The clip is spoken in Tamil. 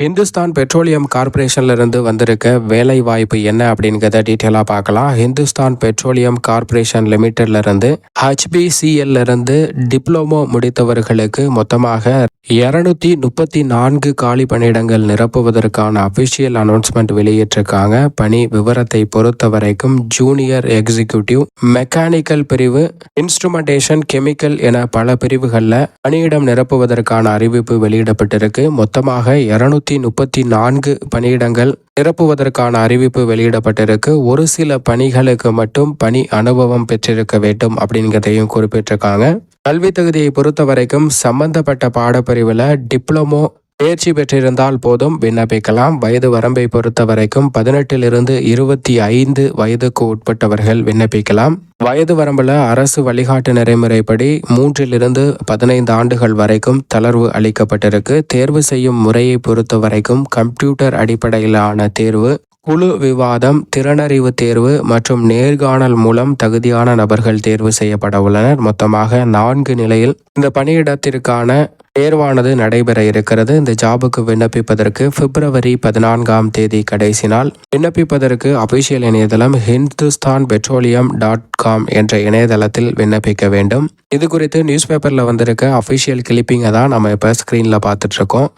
இந்துஸ்தான் பெட்ரோலியம் கார்பரேஷன்லேருந்து வந்திருக்க வேலை வாய்ப்பு என்ன அப்படிங்கிறத டீட்டெயிலாக பார்க்கலாம். இந்துஸ்தான் பெட்ரோலியம் கார்பரேஷன் லிமிட்டட்லேருந்து ஹெச்பிசிஎல்லிருந்து டிப்ளமோ முடித்தவர்களுக்கு மொத்தமாக இருநூத்தி முப்பத்தி நான்கு காலி பணியிடங்கள் நிரப்புவதற்கான அபிஷியல் அனௌன்ஸ்மெண்ட் வெளியிட்டிருக்காங்க. பணி விவரத்தை பொறுத்த வரைக்கும் ஜூனியர் எக்ஸிகியூட்டிவ் மெக்கானிக்கல் பிரிவு இன்ஸ்ட்ருமெண்டேஷன் கெமிக்கல் என பல பிரிவுகளில் பணியிடம் நிரப்புவதற்கான அறிவிப்பு வெளியிடப்பட்டிருக்கு. மொத்தமாக இருநூத்தி முப்பத்தி நான்கு பணியிடங்கள் நிரப்புவதற்கான அறிவிப்பு வெளியிடப்பட்டிருக்கு. ஒரு சில பணிகளுக்கு மட்டும் பணி அனுபவம் பெற்றிருக்க வேண்டும் அப்படிங்கிறதையும் குறிப்பிட்டிருக்காங்க. கல்வி தகுதியை பொறுத்த வரைக்கும் சம்பந்தப்பட்ட பாடப்பிரிவில் டிப்ளமோ தேர்ச்சி பெற்றிருந்தால் போதும். விண்ணப்பிக்கலாம். வயது வரம்பை பொறுத்த வரைக்கும் பதினெட்டிலிருந்து இருபத்தி ஐந்து வயதுக்கு உட்பட்டவர்கள் விண்ணப்பிக்கலாம். வயது வரம்பில் அரசு வழிகாட்டு நெறிமுறைப்படி மூன்றிலிருந்து பதினைந்து ஆண்டுகள் வரைக்கும் தளர்வு அளிக்கப்பட்டிருக்கு. தேர்வு செய்யும் முறையை பொறுத்த வரைக்கும் கம்ப்யூட்டர் அடிப்படையிலான தேர்வு குழு விவாதம் திறனறிவு தேர்வு மற்றும் நேர்காணல் மூலம் தகுதியான நபர்கள் தேர்வு செய்யப்பட உள்ளனர். மொத்தமாக நான்கு நிலையில் இந்த பணியிடத்திற்கான தேர்வானது நடைபெற இருக்கிறது. இந்த ஜாபுக்கு விண்ணப்பிப்பதற்கு பிப்ரவரி பதினான்காம் தேதி கடைசி நாள். விண்ணப்பிப்பதற்கு அபிஷியல் இணையதளம் ஹிந்துஸ்தான் பெட்ரோலியம் டாட் காம் என்ற இணையதளத்தில் விண்ணப்பிக்க வேண்டும். இது குறித்து நியூஸ் பேப்பரில் வந்திருக்க அஃபிஷியல் கிளிப்பிங்கை தான் நம்ம இப்போ ஸ்க்ரீனில் பார்த்துட்ருக்கோம்